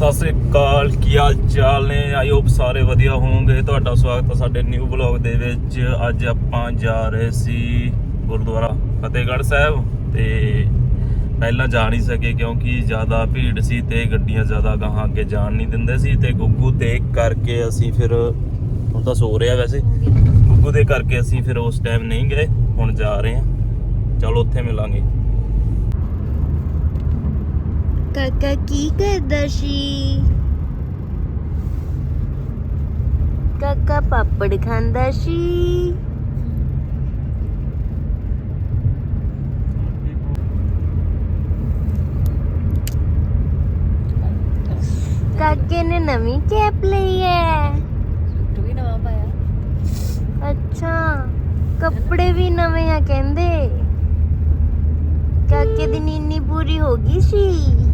ਸਤਿ ਸ੍ਰੀ ਅਕਾਲ, ਕੀ ਹਾਲ ਚਾਲ ਨੇ? I hope ਸਾਰੇ ਵਧੀਆ ਹੋਵੋਗੇ ਤੁਹਾਡਾ ਸਵਾਗਤ ਹੈ ਸਾਡੇ ਨਿਊ ਬਲੌਗ ਦੇ ਵਿੱਚ। ਅੱਜ ਆਪਾਂ ਜਾ ਰਹੇ ਸੀ ਗੁਰਦੁਆਰਾ ਫਤਿਹਗੜ੍ਹ ਸਾਹਿਬ ਤੇ ਪਹਿਲਾਂ ਜਾ ਨਹੀਂ ਸਕੇ ਕਿਉਂਕਿ ਜ਼ਿਆਦਾ ਭੀੜ ਸੀ ਤੇ ਗੱਡੀਆਂ ਜ਼ਿਆਦਾ ਗਾਹਾਂ ਅੱਗੇ ਜਾਣ ਨਹੀਂ ਦਿੰਦੇ ਸੀ ਤੇ ਗੁੱਗੂ ਦੇਖ ਕਰਕੇ ਅਸੀਂ ਫਿਰ ਹੁਣ ਤਾਂ ਸੋ ਰਿਹਾ ਵੈਸੇ। ਗੁੱਗੂ ਦੇ ਕਰਕੇ ਅਸੀਂ ਫਿਰ ਉਸ ਟਾਈਮ ਨਹੀਂ ਗਏ, ਹੁਣ ਜਾ ਰਹੇ ਹਾਂ। ਚਲੋ ਉੱਥੇ ਮਿਲਾਂਗੇ। ਕਾਕਾ ਕੀ ਕਰਦਾ ਸੀ ਕਾਕਾ ਪਾਪੜ ਖਾਂਦਾ ਸੀ ਕਾਕੇ ਨੇ ਨਵੀਂ ਕੈਪ ਲਈ ਹੈ ਸੂਟ ਵੀ ਨਵਾਂ ਪਾਇਆ ਅੱਛਾ ਕੱਪੜੇ ਵੀ ਨਵੇਂ ਆ ਕਹਿੰਦੇ ਕਾਕੇ ਦੀ ਨੀਨੀ ਪੂਰੀ ਹੋ ਗਈ ਸੀ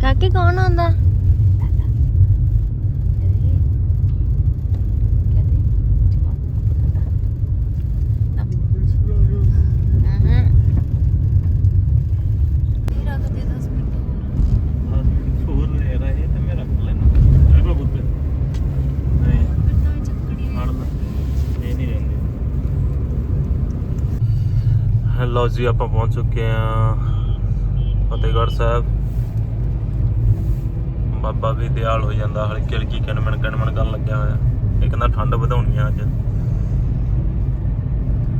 ਕਾਕੇ ਕੌਣ ਆਉਂਦਾ ਹੋਰ ਲੈ ਰਹੇ ਤੇ ਮੈਂ ਰੱਖ ਲੈਣਾ ਐਵੇਂ ਬੁੱਤੇ ਨਹੀਂ ਫੜ ਲੈ ਇਹ ਨਹੀਂ ਰਹਿੰਦੇ ਹੈਲੋ ਜੀ ਆਪਾਂ ਪਹੁੰਚ ਚੁੱਕੇ ਆ ਫਤਿਹਗੜ੍ਹ ਸਾਹਿਬ। ਬਾਬਾ ਵੀ ਦਿਆਲ ਹੋ ਜਾਂਦਾ, ਹਲਕੀ ਹਲਕੀ ਕਿਣਮਣ ਕਿਣਮਣ ਕਰਨ ਲੱਗਿਆ ਹੋਇਆ। ਇਹ ਕਹਿੰਦਾ ਠੰਡ ਵਧਾਉਣੀ ਆ ਅੱਜ।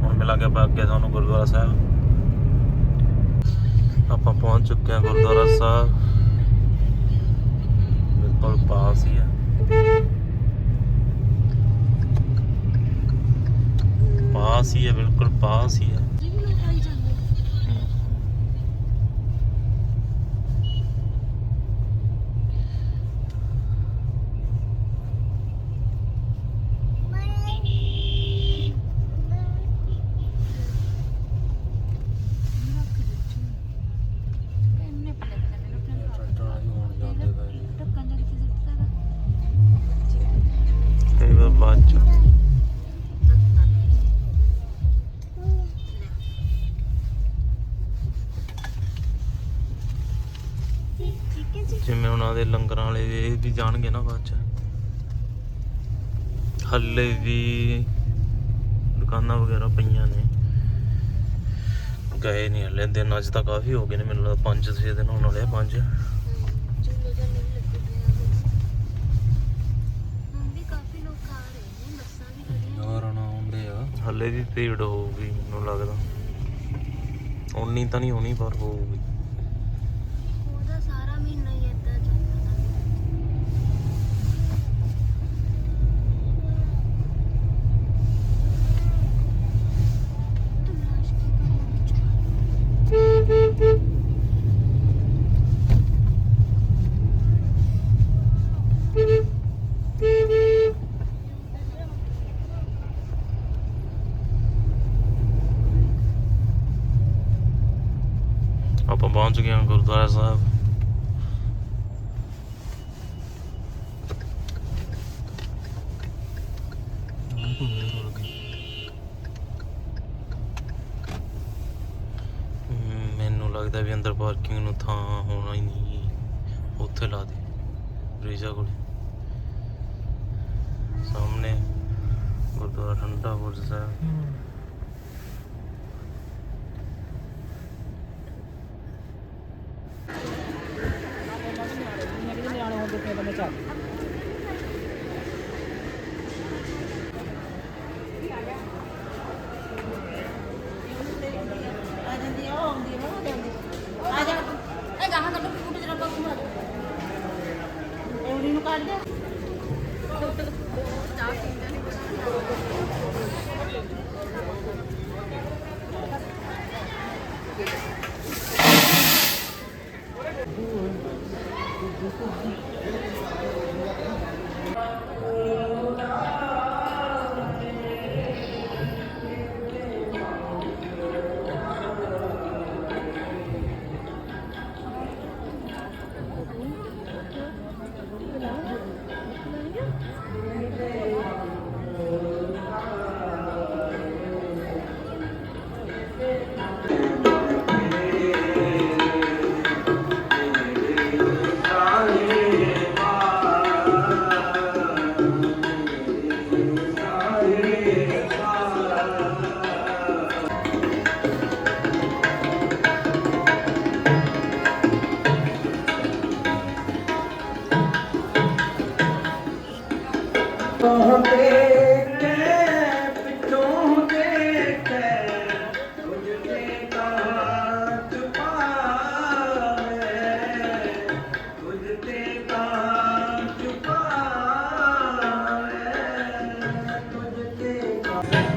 ਹੁਣ ਮਿਲਾਂਗੇ ਆਪਾਂ ਅੱਗੇ ਤੁਹਾਨੂੰ ਗੁਰਦੁਆਰਾ ਸਾਹਿਬ। ਆਪਾਂ ਪਹੁੰਚ ਚੁੱਕੇ ਹਾਂ ਗੁਰਦੁਆਰਾ ਸਾਹਿਬ। ਬਿਲਕੁਲ ਪਾਸ ਹੀ ਆ। ਪਾਸ ਹੀ ਹੈ ਬਿਲਕੁਲ ਪਾਸ ਹੀ ਹੈ ਉਹਨਾਂ ਦੇ ਲੰਗਰਾਂ ਵਾਲੇ ਵੀ ਇਹ ਵੀ ਜਾਣਗੇ ਨਾ ਬਾਅਦ ਚ। ਹੱਲੇ ਵੀ ਦੁਕਾਨਾਂ ਵਗੈਰਾ ਪਈਆਂ ਨੇ। ਗਏ ਨਹੀਂ ਹਲੇ ਦਿਨ ਅੱਜ ਤਾਂ ਕਾਫੀ ਹੋ ਗਏ ਨੇ ਮੈਨੂੰ ਲੱਗਦਾ 5-6 ਦਿਨ ਹੋਣ ਵਾਲੇ ਆ 5 ਯਾਰ ਨਾ ਆਉਂਦੇ ਆ। ਹੱਲੇ ਵੀ ਭੀੜ ਹੋਊਗੀ ਮੈਨੂੰ ਲੱਗਦਾ। ਉਨੀ ਤਾਂ ਨਹੀਂ ਹੋਣੀ ਪਰ ਹੋਊਗੀ। ਆਪਾਂ ਪਹੁੰਚ ਗਏ ਹਾਂ ਗੁਰਦੁਆਰਾ ਸਾਹਿਬ। ਮੈਨੂੰ ਲੱਗਦਾ ਵੀ ਅੰਦਰ ਪਾਰਕਿੰਗ ਨੂੰ ਥਾਂ ਹੋਣਾ ਹੀ ਨਹੀਂ। ਉੱਥੇ ਲਾ ਦੇ, ਬ੍ਰਿਜਾ ਕੋਲ। ਸਾਹਮਣੇ ਗੁਰਦੁਆਰਾ ਠੰਡਾ ਬੁਰਜ ਸਾਹਿਬ। Oh, my God. ਪਿੱਛੋਂ ਦੇਖੇ ਪਿੱਛੋਂ ਦੇਖੇ ਤੁਝੇ ਕਹਾਂ ਚੁਪਾਵੇ ਤੁਝੇ ਕਹਾਂ ਚੁਪਾਵੇ ਤੁਝੇ ਕਹਾਂ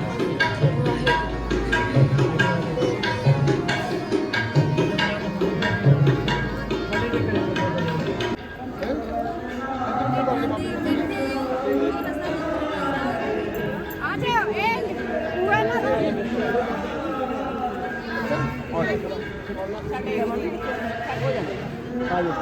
ਆਜੋ।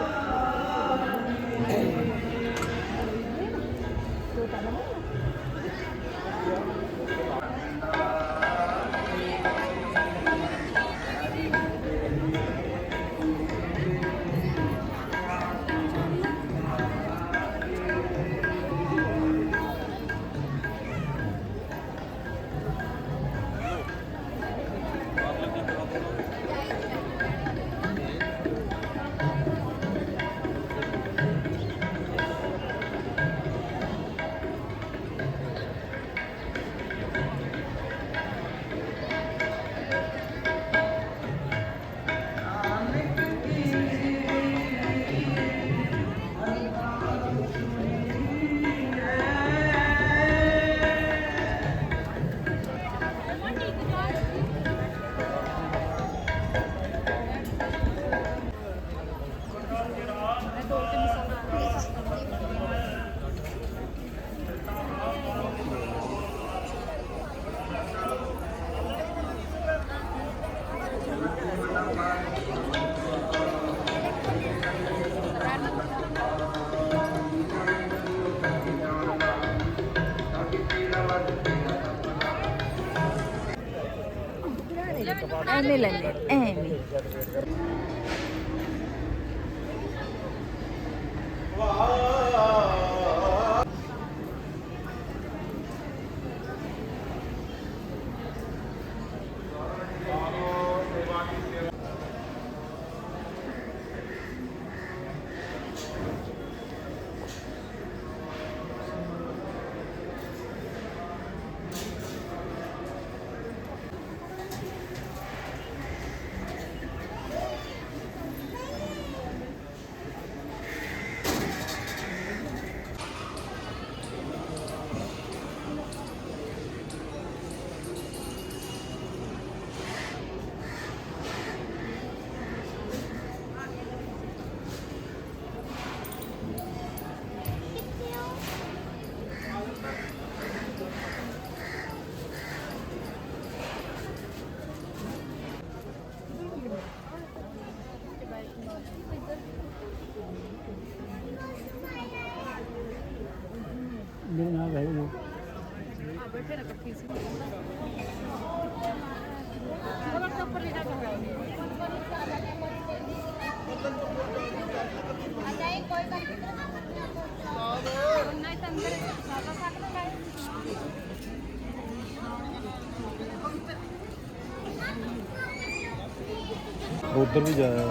എന്നില്ലല്ലേ ഏ Wow. देना भाई उधर भी जाया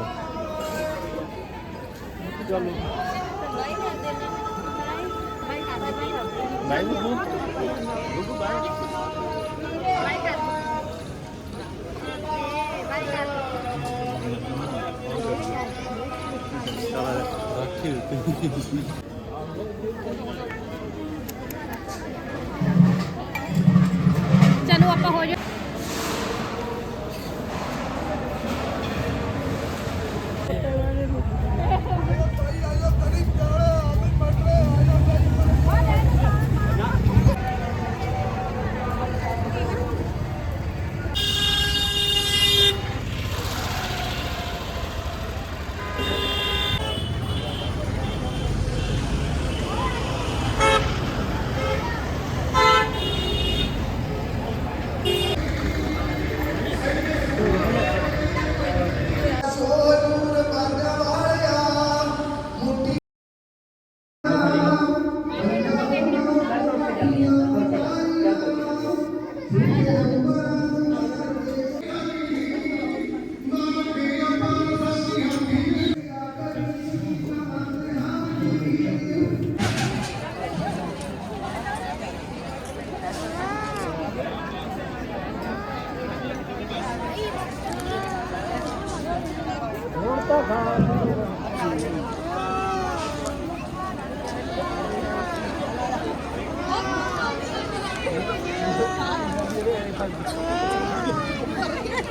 चलो। ਚਲੋ ਬਾਈ ਨੂੰ ਦੁੱਧ ਬਾਈ ਰੱਖੀ ਦਿੱਤੀ ਚਲੋ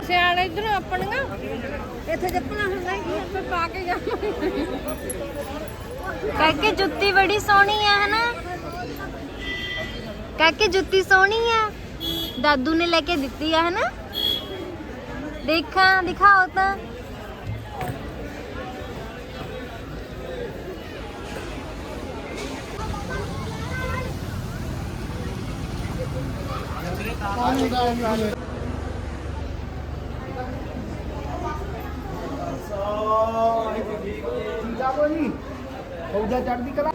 ਸਿਆਲ ਇਧਰ ਆਪਣੀਆਂ। ਇੱਥੇ ਚੱਪਲਾਂ ਹੁੰਦਾ ਹੀ ਆਪਾਂ ਪਾ ਕੇ ਜਾਵਾਂਗੇ ਕਾਕੇ, ਜੁੱਤੀ ਬੜੀ ਸੋਹਣੀ ਆ, ਹਨਾ? ਕਾਕੇ, ਜੁੱਤੀ ਸੋਹਣੀ ਆ? ਦਾਦੂ ਨੇ ਲੈ ਕੇ ਦਿੱਤੀ ਆ, ਹਨਾ? ਦੇਖਾਂ, ਦਿਖਾਓ ਤਾਂ। ਠੀਕ ਆ ਭਾਜੀ ਹੋ ਜਾ ਚੜਦੀ ਕਲਾ?